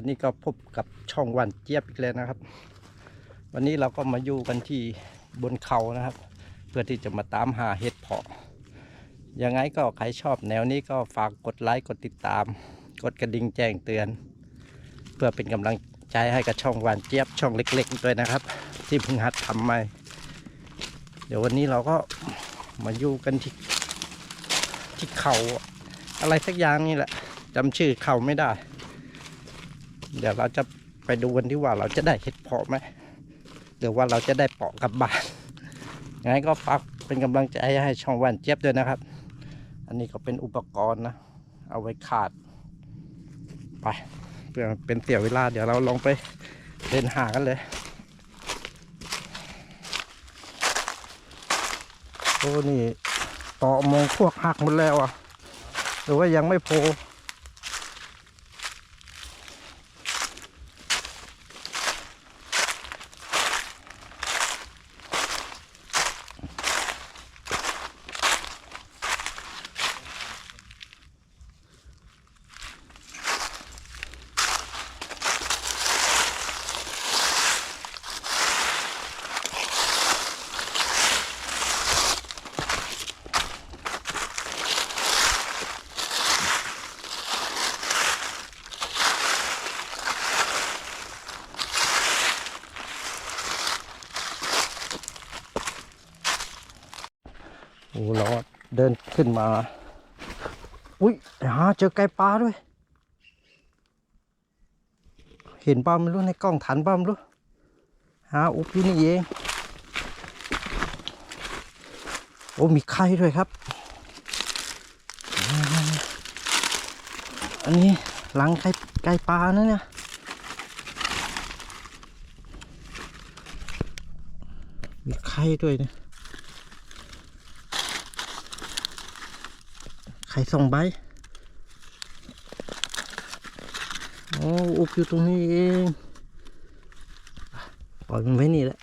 วันนี้ก็พบกับช่องวันเจี๊ยบอีกแล้วนะครับ วันนี้เราก็มาอยู่กันที่บนเขานะครับ เพื่อที่จะมาตามหาเห็ดเพาะยังไงก็ใครชอบแนวนี้ก็ฝากกดไลค์กดติดตาม กดกระดิ่งแจ้งเตือน เพื่อเป็นกำลังใจให้กับช่องวันเจี๊ยบช่องเล็ก ๆ ด้วยนะครับ ที่เพิ่งหัดทำใหม่เดี๋ยววันนี้เราก็มาอยู่กันที่ที่เขาอะไรสักอย่างนี่แหละจำชื่อเขาไม่ได้ เดี๋ยวเราจะไปดูกันที่ว่าเราจะได้เห็ดเพาะไหมหรือว่าเราจะได้เปาะกลับบ้านยังไงก็ฝากเป็นกำลังใจให้ช่องวันเจี๊ยบด้วยนะครับ อันนี้ก็เป็นอุปกรณ์นะ เอาไว้ขาด ไปเพื่อเป็นเสียเวลา เดี๋ยวเราลองไปเดินหากันเลยโอ้นี่ต่อมองพวกหักหมดแล้วอะหรือว่ายังไม่โพ โอ้ เดินขึ้นมา อุ้ยหาเจอไก่ปลาด้วย เห็นป้าไม่รู้ในกล้องทันป้าไม่รู้หาอุบอยู่นี่เองโอ้มีไข่ด้วยครับ อันนี้หลังไก่ไก่ปลานะเนี่ยมีไข่ด้วยเนี่ย ข่สองใบโอ้อุบอยู่ตรงนี้เองปล่อยมันไว้นี่แหละ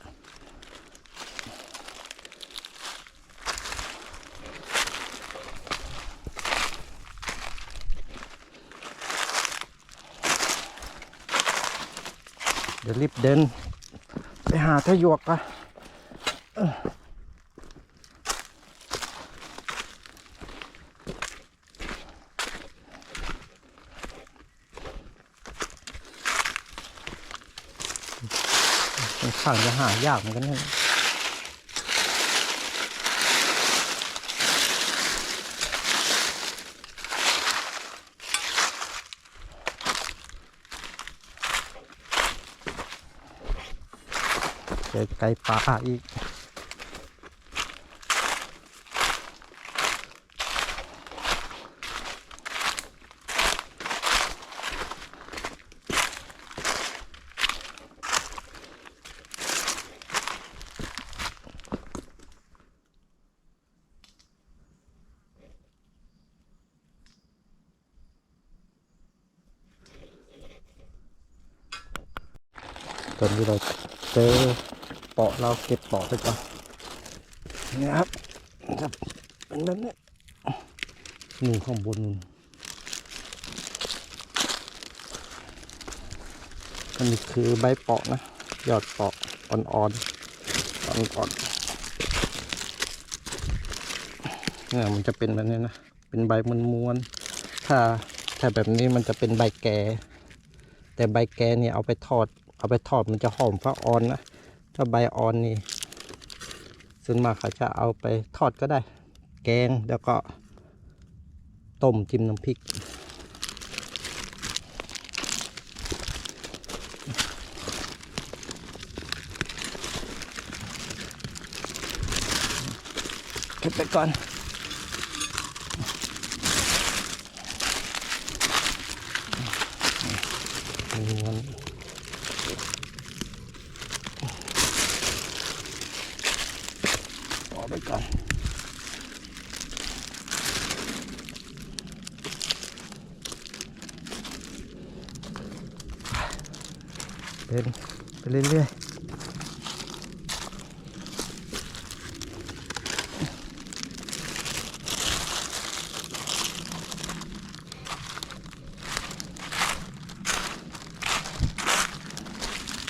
เดี๋ยวรีบเดิน ไปหาทะยวกปะ มัน ข้างจะหายากเหมือนกันนะเจอไก่ป่าอีก ตอนนี้เราเจอเปาะเราเก็บเปาะไปก่อนนี่ครับครับเป็นแบบนี้นู่นข้างบนนู่นอันนี้คือใบเปาะนะยอดเปาะอ่อนๆอ่อนๆเนี่ยมันจะเป็นแบบนี้นะเป็นใบม้วนๆถ้าถ้าแบบนี้มันจะเป็นใบแก่ แต่ใบแก่เนี่ยเอาไปทอด เอาไปทอดมันจะหอมฟ้าอ่อนนะถ้าใบอ่อนนี่ส่วนมากเขาจะเอาไปทอดก็ได้ แกงแล้วก็ต้มจิ้มน้ำพริกเก็บไปก่อน ม้วนออกไปก่อนเดินไปเรื่อย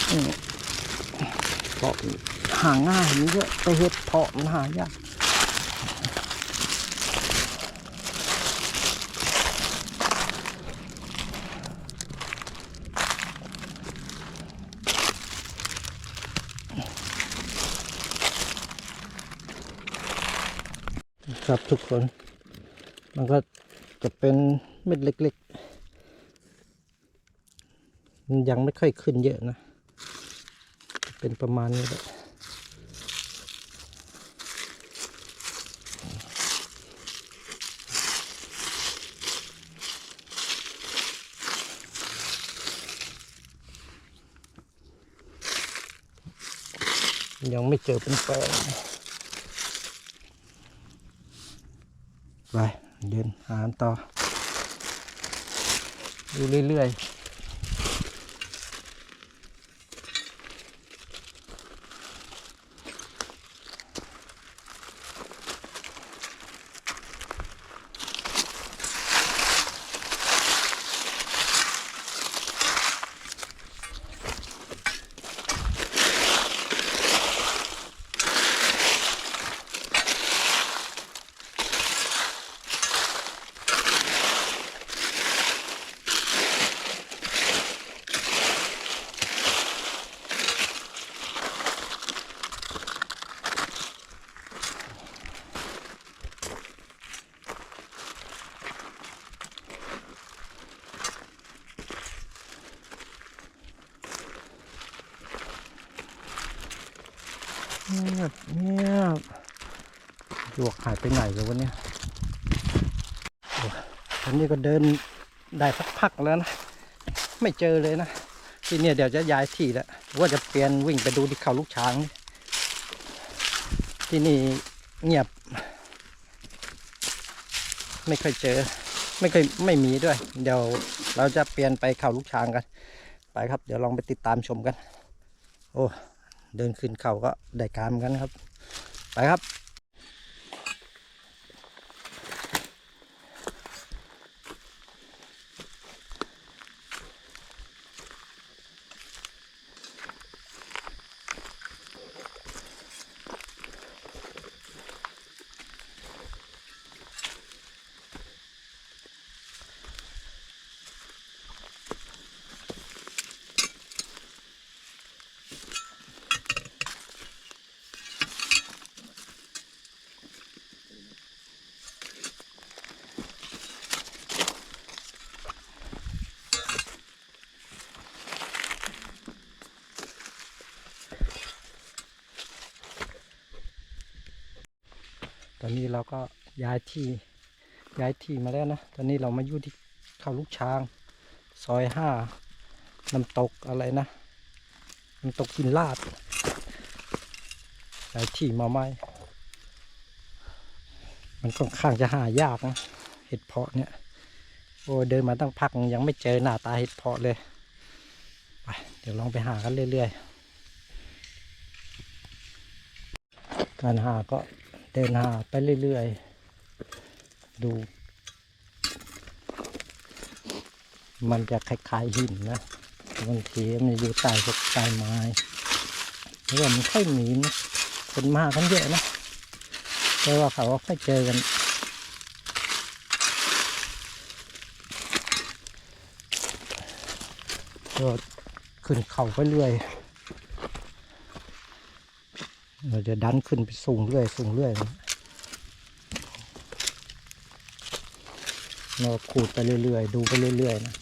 อืมเพาะหาง่ายมันเยอะแต่เห็ดเพาะมันหา ยากครับทุกคน มันก็จะเป็นเม็ดเล็กๆมันยังไม่ค่อยขึ้นเยอะนะ เป็นประมาณนี้แหละ ยังไม่เจอเป็นแปลงไปเดินหาต่อ ดูเรื่อยๆ เงียบเงียบ หยวกหายไปไหนกันวะเนี่ยโอ้ยตอนนี้ก็เดินได้สักพักแล้วนะ ไม่เจอเลยนะ ทีเนี้ยเดี๋ยวจะย้ายที่แล้วว่าจะเปลี่ยนวิ่งไปดูที่เขาลูกช้าง ที่นี่เงียบ ไม่เคยเจอ ไม่เคยไม่มีด้วย เดี๋ยวเราจะเปลี่ยนไปเขาลูกช้างกัน ไปครับ เดี๋ยวลองไปติดตามชมกัน โอ้เดินขึ้นเขาก็ได้การเหมือนกันครับ ไปครับ อนนี้เราก็ย้ายที่ย้ายที่มาแล้วนะ ตอนนี้เรามาอยู่ที่เขาลูกช้าง ซอยห้าน้ำตกอะไรนะน้ำตกกินลาดย้ายที่มาใหม่มันค่อนข้างจะหายากนะเห็ดเพาะเนี่ย โอ้เดินมาตั้งพักยังไม่เจอหน้าตาเห็ดเพาะเลยไปเดี๋ยวลองไปหากันเรื่อยๆ การหาก็ เดินหาไปเรื่อยๆ ดู มันจะคล้ายๆหินนะบางทีมันอยู่ใต้พวกใต้ไม้เพราะว่ามันค่อยมีนะคนมากันเยอะนะแต่ว่าเขาก็ค่อยเจอกันก็ขึ้นเขาไปเรื่อย เราจะดันขึ้นไปสูงเรื่อยสูงเรื่อยนะเราขูดไปเรื่อยๆ ดูไปเรื่อยๆนะ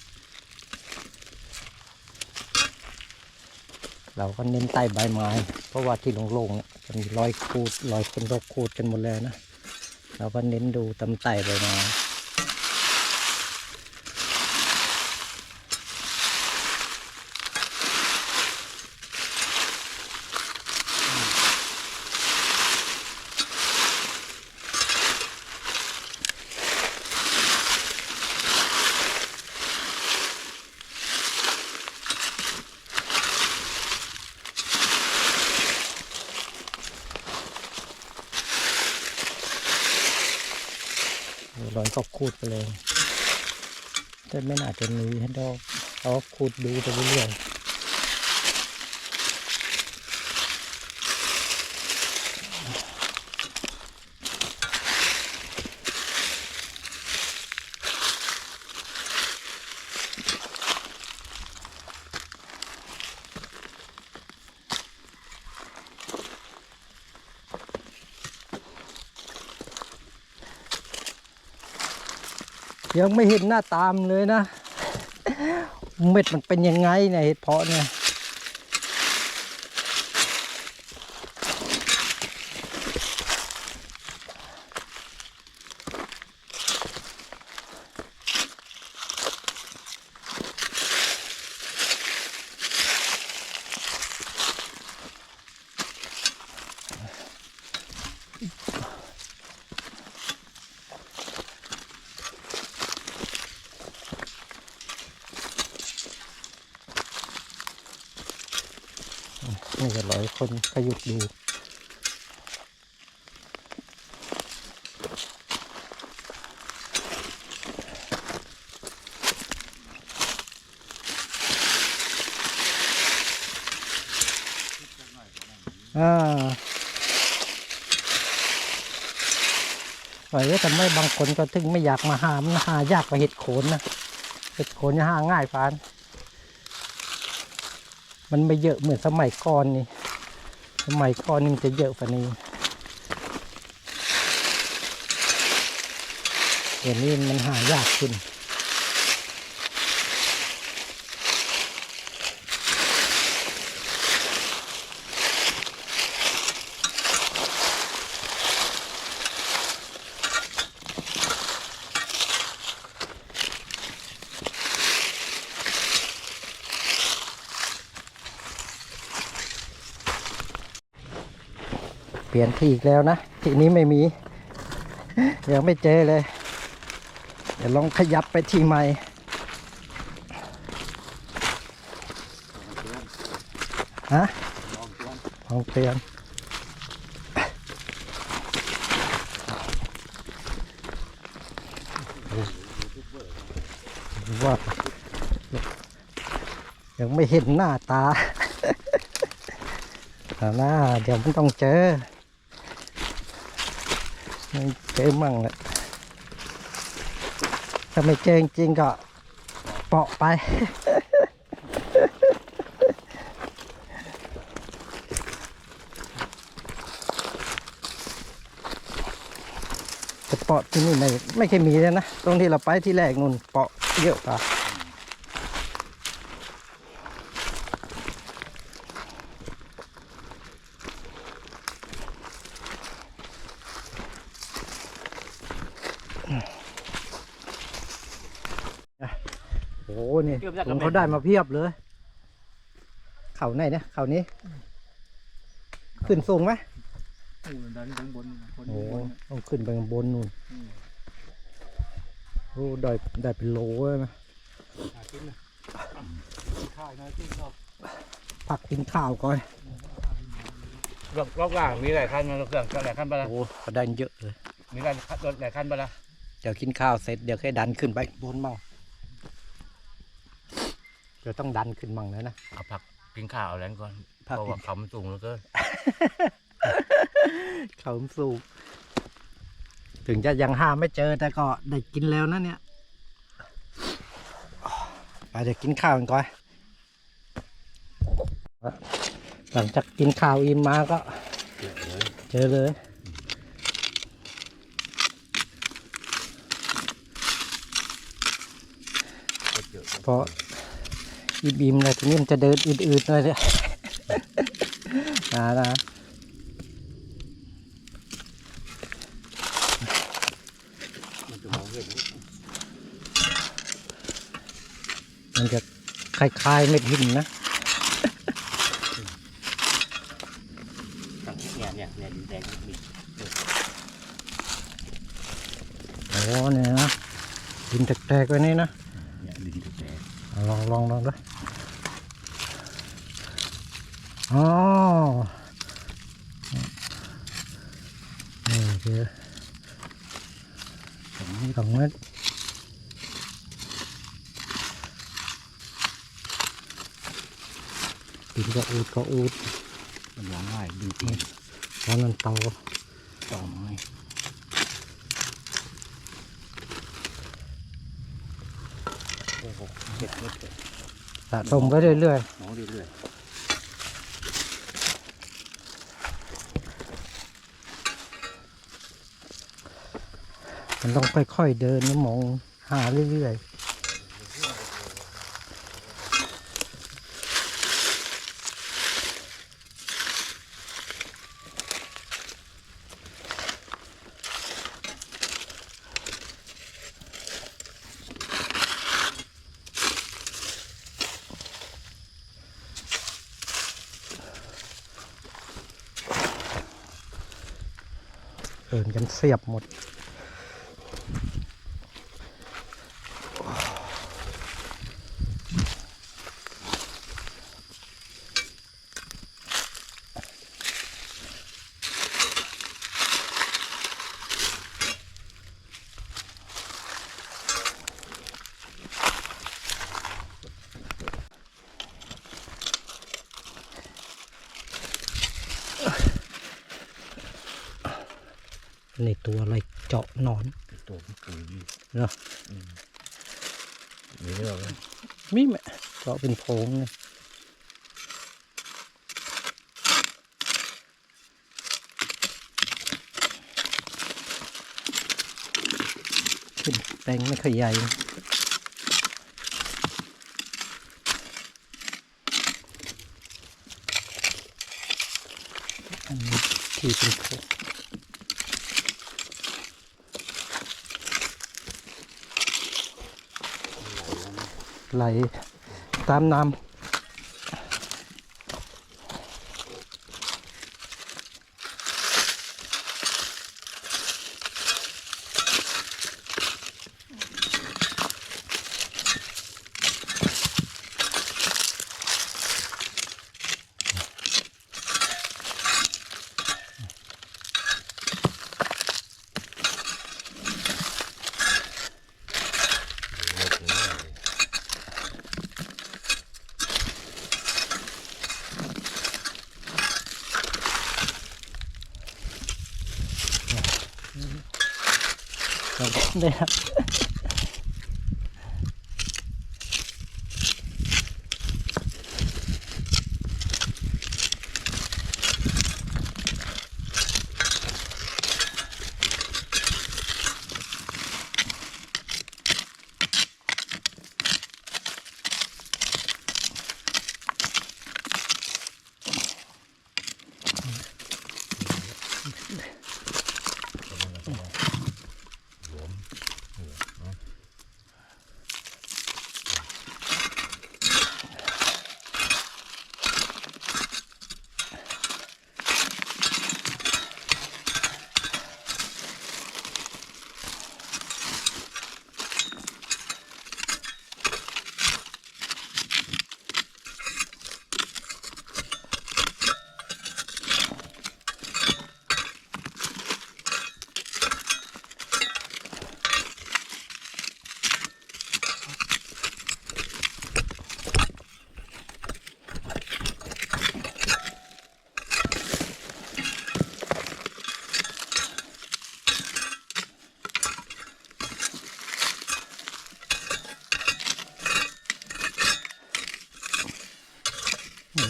เราก็เน้นใต้ใบไม้ เพราะว่าที่โล่งๆเนี่ยจะมีรอยขูดรอยคนก็ขูดกันหมดเลยนะ เราก็เน้นดูตำไต่ใบไม้ ร้อยก็คูดไปเลย แต่ไม่น่าจะมีให้ดอกเอาขูดดูไปเรื่อย ยังไม่เห็นหน้าตามเลยนะ เม็ดมันเป็นยังไงเนี่ยเห็ดเพาะเนี่ย นี่ก็ร้อยคนขยุกดูอ่าไว้แต่ไม่บางคนก็ถึงไม่อยากมาหามันหายากกว่าเห็ดโขนนะ เห็ดโขนจะหาง่ายฟาน มันไม่เยอะเหมือนสมัยก่อนนี่สมัยก่อนนี่มันจะเยอะกว่านี้เดี๋ยวนี้มันหายากขึ้น ปลี่ยนที่อีกแล้วนะ ที่นี้ไม่มี ยังไม่เจอเลย เดี๋ยวลองขยับไปที่ใหม่ ฮะลองเปลี่ยนว่ายังไม่เห็นหน้าตาหน้าเดี๋ยวมันต้องเจอ เจอมั่งแหละถ้าไม่เจอจริงก็เปาะไป แต่เปาะที่นี่ไม่ไม่เคยมีเลยนะ ตรงที่เราไปที่แรกนู่นเปาะเยอะกว่า โอ้โหนี่ ผมเขาได้มาเพียบเลย เขาไหนเนี่ยเขานี้ ขึ้นสูงไหมโอ้ดันดันบนคนโอ้บนต้องขึ้นไปข้างบนนู่นโอ้ได้ได้เป็นโลเลยนะหากินนะข้าวนะที่เราผักกินข้าวก่อนรอบรอบล่างมีหลายขั้นนะรอบล่างก็หลายขั้นไปละโอ้เขาได้เยอะเลยมีหลายรถหลายขั้นไปละเดี๋ยวกินข้าวเสร็จเดี๋ยวค่อยดันขึ้นไปบนมั่ง เดี๋ยวต้องดันขึ้นมั่งแล้วนะ เอาผักกินข้าวเอาแรงก่อนเพผักราะกิว่านเขามันสูงเหลือเกินเขาสูงถึงจะยังหาไม่เจอแต่ก็ได้กินแล้วนะเนี่ยไปเดี๋ยวกินข้าวกันก่อนหลังจากกินข้าวอิ่มมาก็ เจอเลยพออิ่ม อิ่มๆเลยทีนี้มันจะเดินอืดๆหน่อยเลยนะนะมันจะมันจะคล้ายๆเม็ดหินนะเนี่ยเนี่ยเนี่ยแดงมีโอ้เนี่ยนะดินแตกๆไว้นี่นะเนี่ยนแดงเอาลองลองลองดูอ๋อนี่คือสองสองเม็ดดินก็อูดก็อูดมันร้องง่าย ดินจริงเพราะมันโตต่อไม้โอ้โหเจ็ดเม็ดเลย สะสมไปเรื่อย มองเรื่อย ๆ มัน ต้องค่อยๆเดินนะมองหาเรื่อยๆเดินกันเสียบหมด ในตัวอะไรเจาะหนอน ตัวมันปุ๋ยเนาะมีเรื่องไหมมีไหมเจาะเป็นโพรงเลยขึ้นแปลงไม่ค่อยใหญ่อันนี้ที่เป็นโพรง ไหลตามน้ำ เราได้ครับ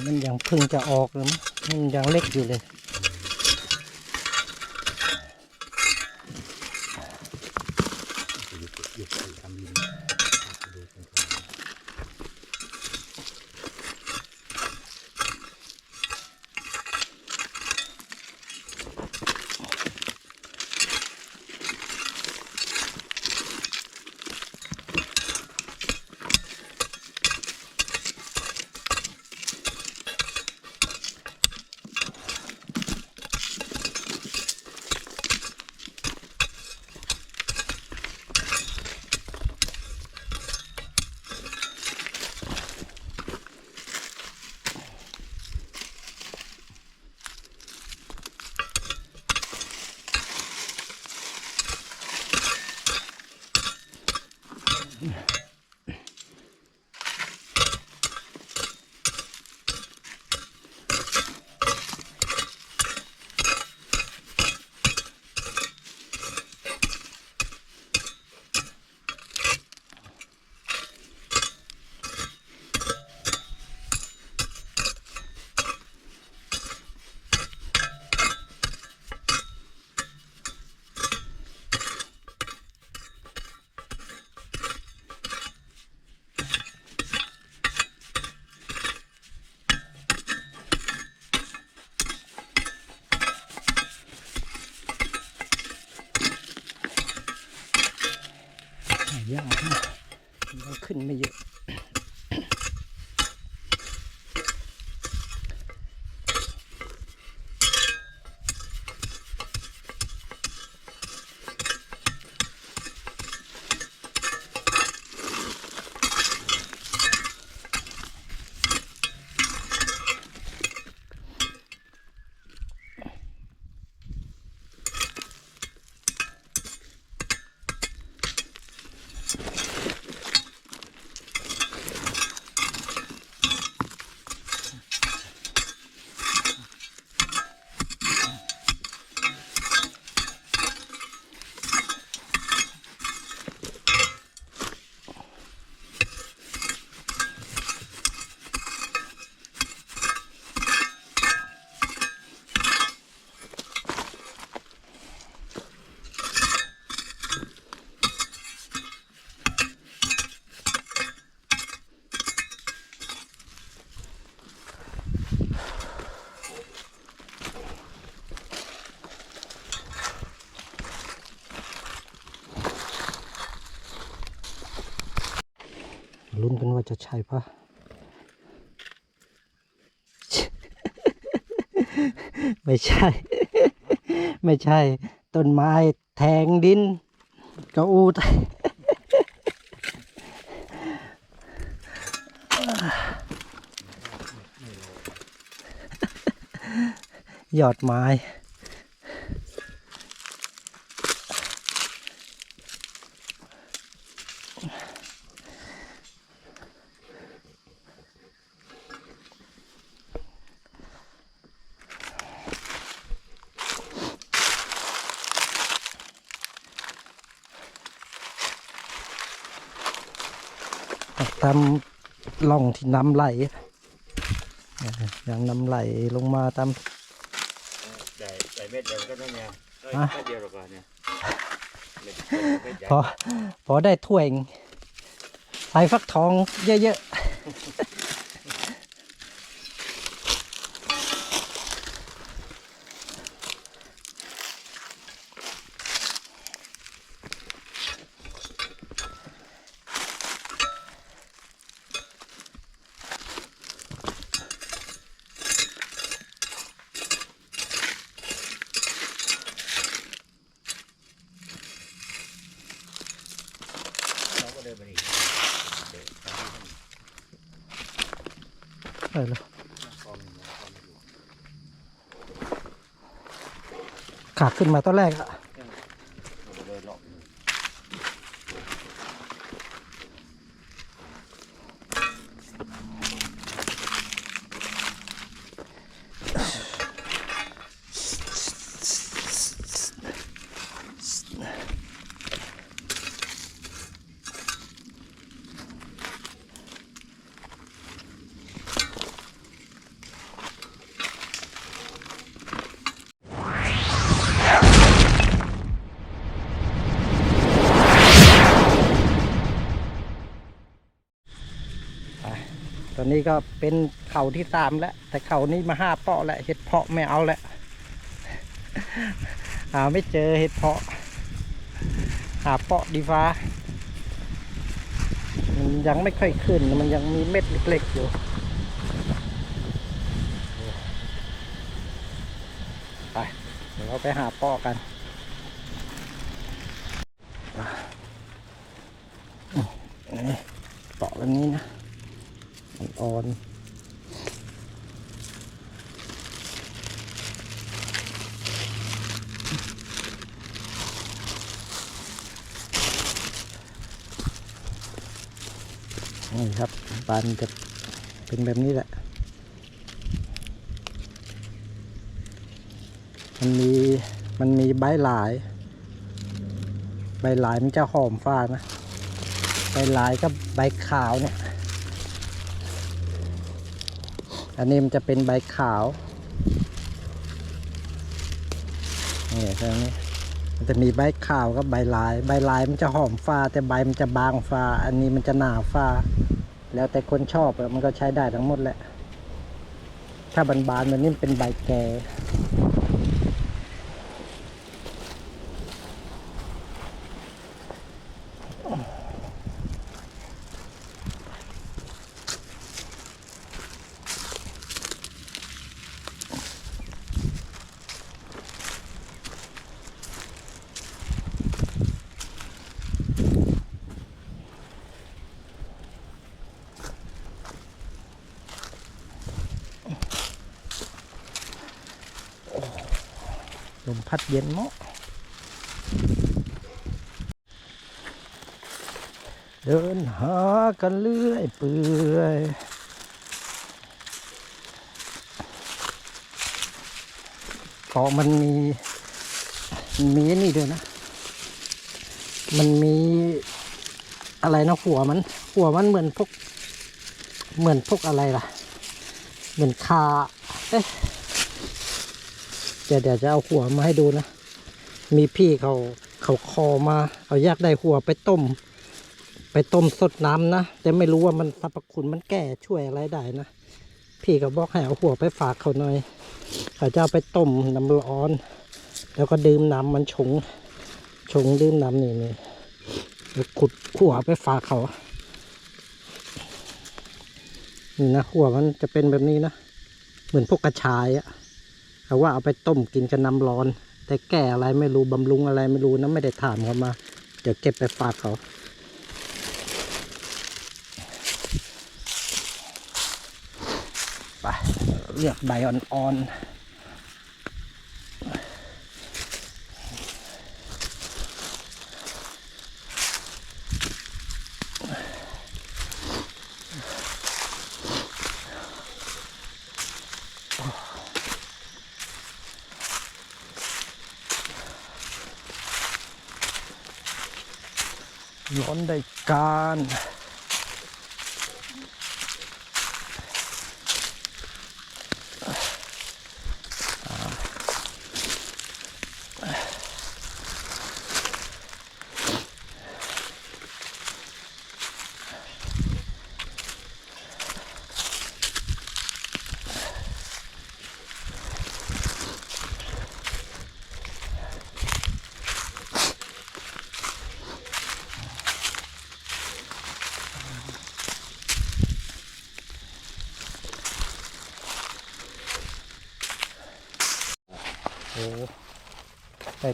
มันยัง เพิ่งจะออกเลยมั้งมันยังเล็กอยู่เลย จะใช่ปะไม่ใช่ ไม่ใช่ ต้นไม้แทงดินกระอูดหยอดไม้ ตามล่อง ที่น้ำไหลเอออย่างน้ำไหลลงมาตามใส่ใส่เม็ดเดียวก็ได้เนี่ยเอ้ยอะเม็ดเดียวหรอกเหรอเนี่ยเม็ดเม็ดใหญ่พอพอได้ถ้วยใส่ฟักทองเยอะเราก็เดินไปนี่เดินตามที่ ๆเออเลย ท่านกองอยู่นะกองอยู่ ขึ้นมาตอนแรกอะ เราเดินรอบอยู่ ต อนนี้ก็เป็นเข่าที่สามแล้ว แต่เข่านี้มาห้าเปาะแล้วเห็ดเพาะไม่เอาแล้วหาไม่เจอเห็ดเพาะ หาเปาะดีฟ้า มันยังไม่ค่อยขึ้น มันยังมีเม็ดเล็กๆอยู่ไปเดี๋ยวเราไปหาเปาะกันเปาะแบบนี้นะอ่อนๆ นี่ครับบานจะเป็นแบบนี้แหละ มันมีมันมีใบหลาย ใบหลายมันจะหอมฟ้านะ ใบหลายกับใบขาวเนี่ย อันนี้มันจะเป็นใบขาว นี่ตรงนี้มันจะมีใบขาวกับใบลาย ใบลายมันจะหอมฟ้า แต่ใบมันจะบางฟ้า อันนี้มันจะหนาฟ้า แล้วแต่คนชอบมันก็ใช้ได้ทั้งหมดแหละ ถ้าบานๆมันนี่เป็นใบแก่ พัดเย็นเนาะเดินหากันเรื่อยเปื่อยเกาะมันมีมีนี่ด้วยนะ มันมีอะไรนะหัวมัน หัวมันเหมือนพวก เหมือนพวกอะไรล่ะ เหมือนคา เอ๊ะ เดี๋ยวเดี๋ยวจะเอาหัวมาให้ดูนะ มีพี่เขาเขาคอมาเขาอยากได้หัวไปต้ม ไปต้มสดน้ำนะ แต่ไม่รู้ว่ามันสรรพคุณมันแก้ช่วยอะไรได้นะ พี่เขาบอกให้เอาหัวไปฝากเขาหน่อย เขาจะเอาไปต้มน้ำร้อน แล้วก็ดื่มน้ำมันชง ชงดื่มน้ำนี่นี่แล้วขุดหัวไปฝากเขานี่นะหัวมันจะเป็นแบบนี้นะ เหมือนพวกกระชายอะ เขาว่าเอาไปต้มกินกับน้ำร้อน แต่แก่อะไรไม่รู้บำรุงอะไรไม่รู้นะไม่ได้ถามเขามา เดี๋ยวเก็บไปฝากเขาไปเลือกใบอ่อนๆ ร้อนได้การ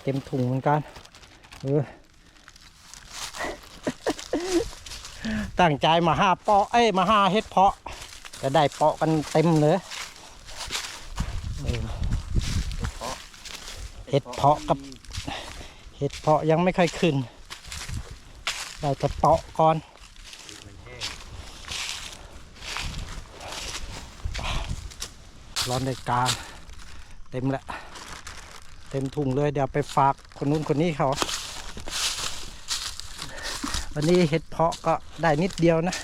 เต็มถุงเหมือนกันเออตั้งใจมาห้าเปาะเอ้ยมาห้าเฮ็ดเพาะจะได้เปาะกันเต็มเลยเออเฮ็ดเพาะกับเห็ดเพาะยังไม่ค่อยขึ้น เราจะเปาะก่อนร้อนในกลางเต็มแล้ว เต็มถุงเลย เดี๋ยวไปฝากคนนู้นคนนี้เขา วันนี้เห็ดเพาะก็ได้นิดเดียวนะ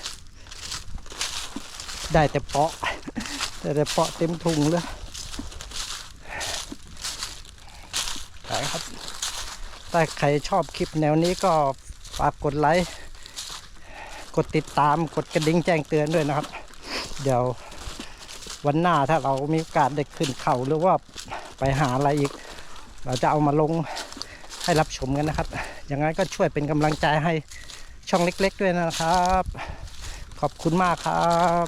ได้แต่เปาะ แต่แต่เปาะเต็มถุงเลยไปครับ ถ้าใครชอบคลิปแนวนี้ก็ฝากกดไลค์ กดติดตาม กดกระดิ่งแจ้งเตือนด้วยนะครับ เดี๋ยววันหน้าถ้าเรามีโอกาสได้ขึ้นเขาหรือว่าไปหาอะไรอีก เราจะเอามาลงให้รับชมกันนะครับ อย่างนั้นก็ช่วยเป็นกำลังใจให้ช่องเล็ก ๆ ด้วยนะครับ ขอบคุณมากครับ